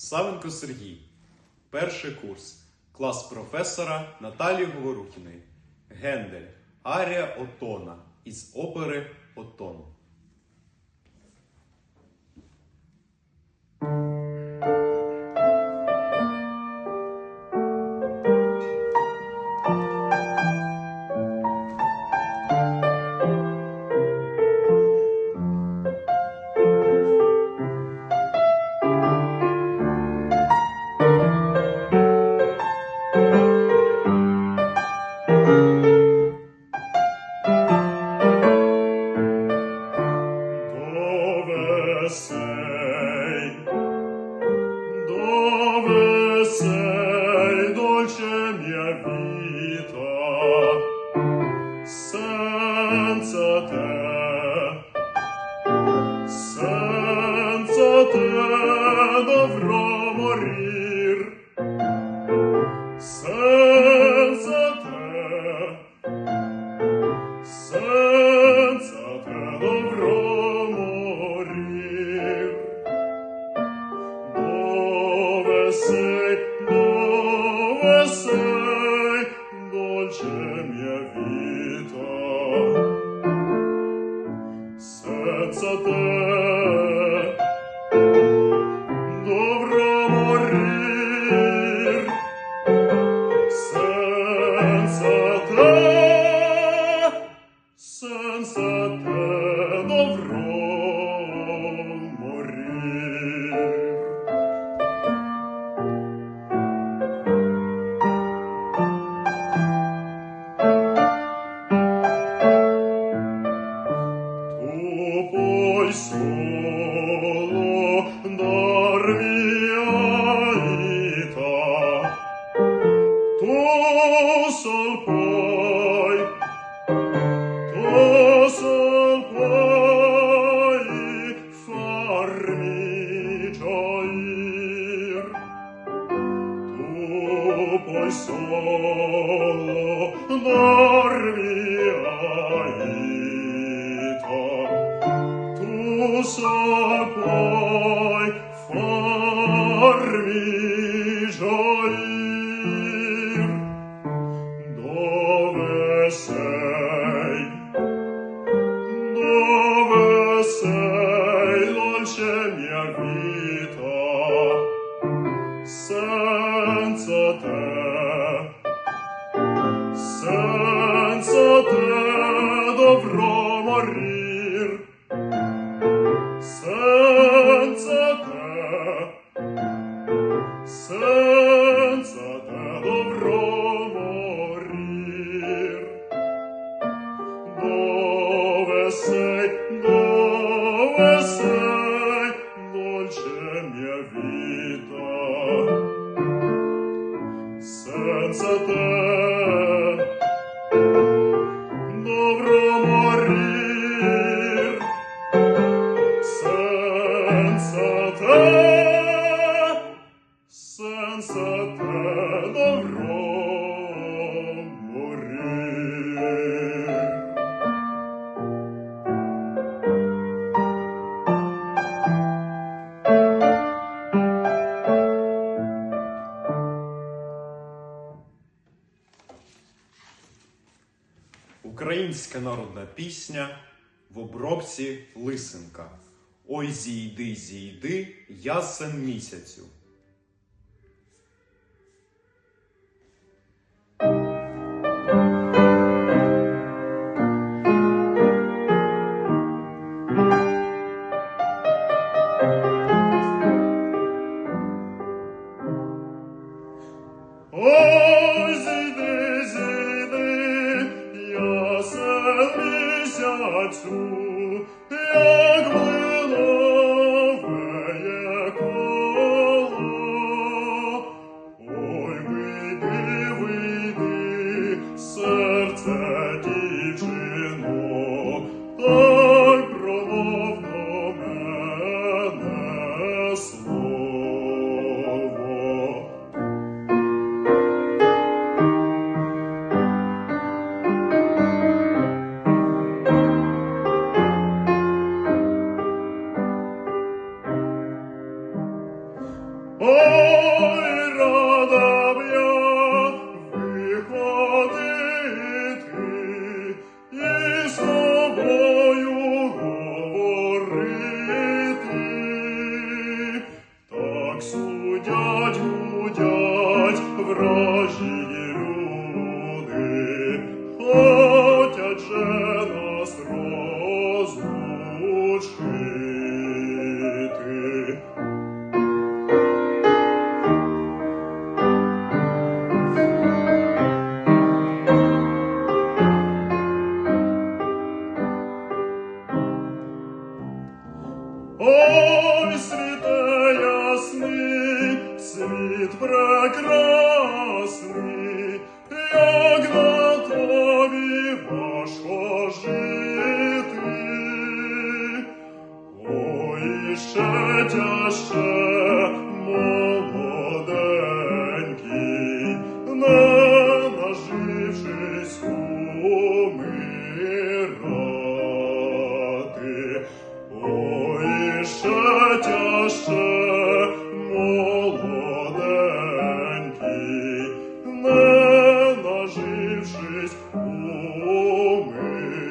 Савенко Сергій, перший курс, клас професора Наталії Говорухіної, Гендель, Арія Отона. Із опери Отон. be. Senza te solo dormi aito tu so poi formi gioia. senza te dovrò morir senza te. Українська народна пісня в обробці Лисенка. Ой зійди, зійди, ясен місяцю. Ой, місяцю, ще тяжче, нажившись умирати. Ой, ще тяжче, молоденький, не нажившись умирати.